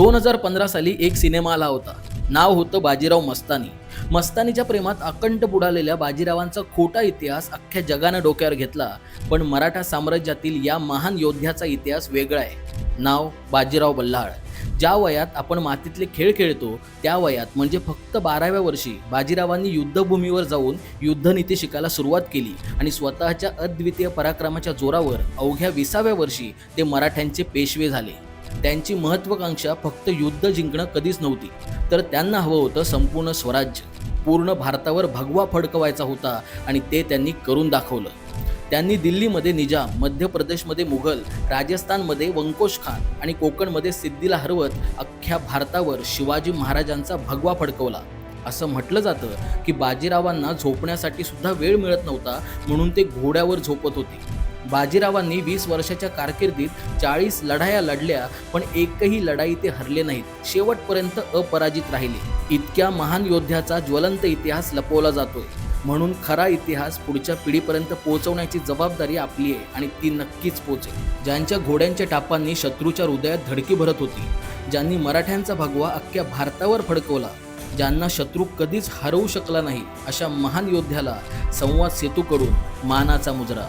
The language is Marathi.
दोन हजार पंधरा साली एक सिनेमा आला होता. नाव होतं बाजीराव मस्तानी. मस्तानीच्या प्रेमात अकंठ बुडालेल्या बाजीरावांचा खोटा इतिहास अख्ख्या जगानं डोक्यावर घेतला पण मराठा साम्राज्यातील या महान योद्ध्याचा इतिहास वेगळा आहे. नाव बाजीराव बल्लाळ. ज्या वयात आपण मातीतले खेळ खेळतो त्या वयात म्हणजे फक्त बाराव्या वर्षी बाजीरावांनी युद्धभूमीवर जाऊन युद्धनीती शिकायला सुरुवात केली आणि स्वतःच्या अद्वितीय पराक्रमाच्या जोरावर अवघ्या विसाव्या वर्षी ते मराठ्यांचे पेशवे झाले. त्यांची महत्वाकांक्षा फक्त युद्ध जिंकणं कधीच नव्हती. तर त्यांना हवं होतं संपूर्ण स्वराज्य. पूर्ण भारतावर भगवा फडकवायचा होता आणि ते त्यांनी करून दाखवलं. त्यांनी दिल्लीमध्ये निजाम मध्य प्रदेशमध्ये मुघल राजस्थानमध्ये वंकोश खान आणि कोकणमध्ये सिद्धीला हरवत अख्ख्या भारतावर शिवाजी महाराजांचा भगवा फडकवला. असं म्हटलं जातं की बाजीरावांना झोपण्यासाठी सुद्धा वेळ मिळत नव्हता म्हणून ते घोड्यावर झोपत होते. बाजीरावांनी वीस वर्षाच्या कारकिर्दीत चाळीस लढाया लढल्या पण एकही लढाई ते हरले नाहीत. शेवटपर्यंत अपराजित राहिले. इतक्या महान योद्ध्याचा ज्वलंत इतिहास लपवला जातोय. म्हणून खरा इतिहास पुढच्या पिढीपर्यंत पोहोचवण्याची जबाबदारी आपली आहे आणि ती नक्कीच पोचेल. ज्यांच्या घोड्यांच्या टापांनी शत्रूच्या हृदयात धडकी भरत होती ज्यांनी मराठ्यांचा भगवा अख्ख्या भारतावर फडकवला ज्यांना शत्रू कधीच हरवू शकला नाही अशा महान योद्ध्याला संवाद सेतूकडून मानाचा मुजरा.